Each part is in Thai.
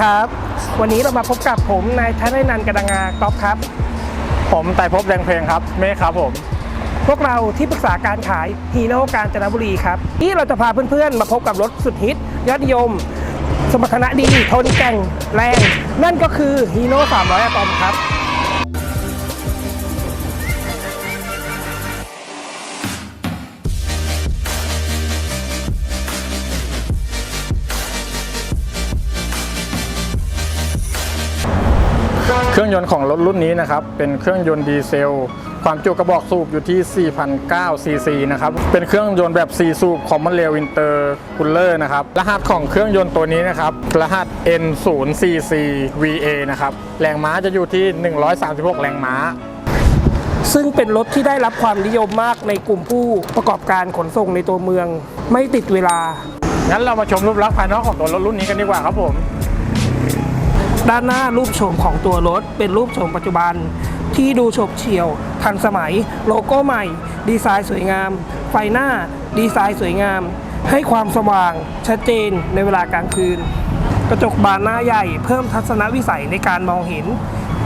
ครับ วันนี้เรามาพบกับผมนายธนนันท์กระดังงากอล์ฟครับ ผมไต่ภพบแดงเพลงครับ เมฆครับผม พวกเราที่ปรึกษาการขายฮีโน่กาญจนบุรีครับที่เราจะพาเพื่อนๆ มาพบกับรถสุดฮิตยอดนิยม สมรรถนะดีทนแกร่งแรง นั่นก็คือฮีโน่300อะตอมครับ เครื่องยนต์ของรถรุ่นนี้นะครับ เป็นเครื่องยนต์ดีเซล ความจุกระบอกสูบอยู่ที่ 4,009ซีซีนะครับ เป็นเครื่องยนต์แบบ 4 สูบ Common Rail Inter Cooler นะครับ รหัสของเครื่องยนต์ตัวนี้นะครับ รหัส N0CC VA นะครับ แรงม้าจะอยู่ที่ 136 แรงม้า ซึ่งเป็นรถที่ได้รับความนิยมมากในกลุ่มผู้ประกอบการขนส่งในตัวเมือง ไม่ติดเวลา งั้นเรามาชมรูปลักษณ์ภายนอกของตัวรถรุ่นนี้กันดีกว่าครับผม ด้านหน้ารูปโฉมของตัวรถ เป็นรูปโฉมปัจจุบัน ที่ดูโฉบเฉี่ยว ทันสมัย โลโก้ใหม่ ดีไซน์สวยงาม ไฟหน้า ดีไซน์สวยงาม ให้ความสว่างชัดเจนในเวลากลางคืน กระจกบานหน้าใหญ่ เพิ่มทัศนวิสัยในการมองเห็น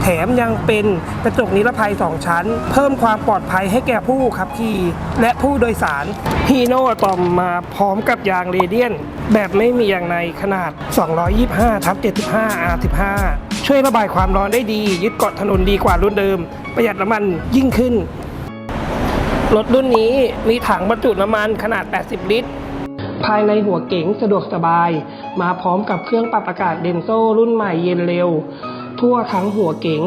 แถมยังเป็นกระจกนิรภัย 2 ชั้น เพิ่มความปลอดภัยให้แก่ผู้ขับขี่ และผู้โดยสารฮีโน่ตอมมาพร้อมกับยางเรเดียน แบบไม่มียางในขนาด 225ทับ75 R15 ช่วยระบายความร้อนได้ดี ยึดเกาะถนนดีกว่ารุ่นเดิม ประหยัดน้ำมันยิ่งขึ้นรถรุ่นนี้มีถังบรรจุน้ำมันขนาด 80 ลิตร ภายในหัวเก๋งสะดวกสบาย มาพร้อมกับเครื่องปรับอากาศเดนโซรุ่นใหม่เย็นเร็ว ทั่วทั้งหัวเก๋ง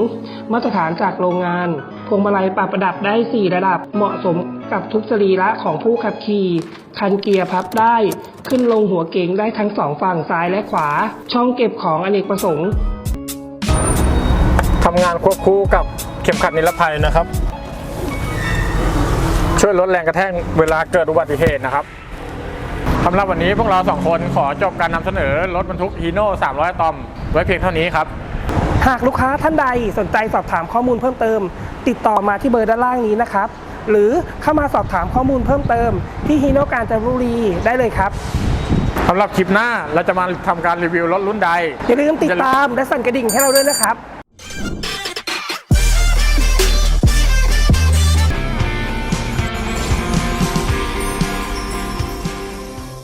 มาตรฐานจากโรงงาน พวงมาลัยปรับระดับได้ 4 ระดับ เหมาะสมกับทุกสรีระของผู้ขับขี่ คันเกียร์พับได้ ขึ้นลงหัวเก๋งได้ทั้งสองฝั่งซ้ายและขวา ช่องเก็บของอเนกประสงค์ทำงานควบคู่กับเข็มขัดนิรภัยนะครับ ช่วยลดแรงกระแทกเวลาเกิดอุบัติเหตุนะครับ สำหรับวันนี้พวกเราสองคนขอจบการนำเสนอรถบรรทุกฮีโน่300 ตอม ไว้เพียงเท่านี้ครับ หากลูกค้าท่านใดสนใจสอบถามข้อมูลเพิ่มเติม ติดต่อมาที่เบอร์ด้านล่างนี้นะครับ หรือเข้ามาสอบถามข้อมูลเพิ่มเติม ที่ฮีโน่การจนบุรีได้เลยครับสำหรับคลิปหน้าเราจะมาทำการรีวิวรถรุ่นใดอย่าลืมติดตามและสั่นกระดิ่งให้เราด้วยนะครับ